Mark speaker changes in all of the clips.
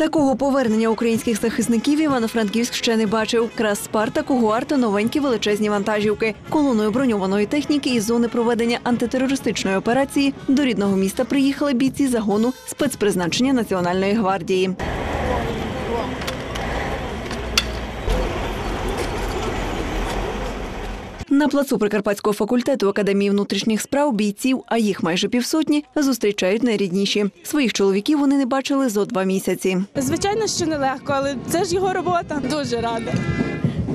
Speaker 1: Такого повернення українських захисників Івано-Франківськ ще не бачив. Крас Спарта, Кугуар та новенькі величезні вантажівки. Колоною броньованої техніки із зони проведення антитерористичної операції до рідного міста приїхали бійці загону спецпризначення Національної гвардії. На плацу Прикарпатського факультету Академії внутрішніх справ бійців, а їх майже півсотні, зустрічають найрідніші. Своїх чоловіків вони не бачили зо два місяці.
Speaker 2: Звичайно, що нелегко, але це ж його робота. Дуже рада.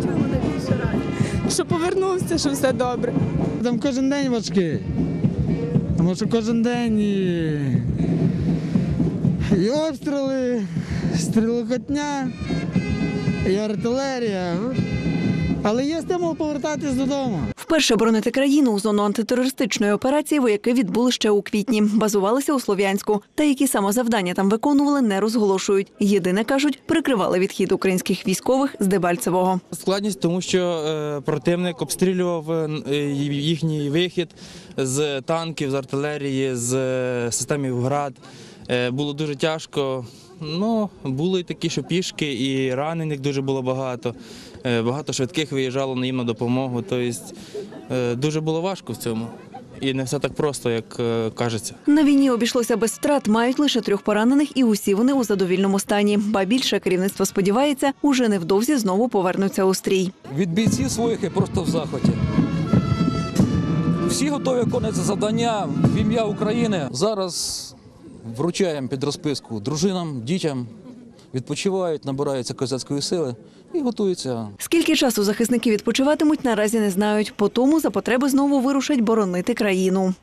Speaker 2: Чому найбільше рада? Що повернувся, що все добре.
Speaker 3: Там кожен день важкий. Тому що кожен день і, і обстріли, стрілокотня, і артилерія. Але є стимул повертатись додому.
Speaker 1: Вперше боронити країну у зону антитерористичної операції вояки відбули ще у квітні. Базувалися у Слов'янську. Та які саме завдання там виконували, не розголошують. Єдине кажуть, прикривали відхід українських військових з Дебальцевого.
Speaker 4: Складність, тому що е, противник обстрілював е, їхній вихід з танків, з артилерії, з е, системів ГРАД. Е, було дуже тяжко. Ну, були і такі, що пішки, і ранених дуже було багато. Е, багато швидких виїжджало на їм на допомогу. Тобто дуже було важко в цьому. І не все так просто, як кажеться.
Speaker 1: На війні обійшлося без втрат, мають лише трьох поранених, і усі вони у задовільному стані. Ба більше керівництво сподівається, уже невдовзі знову повернуться у стрій.
Speaker 5: Від бійців своїх я просто в захваті. Всі готові виконувати завдання в ім'я України. Зараз вручаємо під розписку дружинам, дітям, відпочивають, набираються козацької сили і готуються
Speaker 1: Скільки часу захисники відпочиватимуть, наразі не знають. По тому за потреби знову вирушать боронити країну.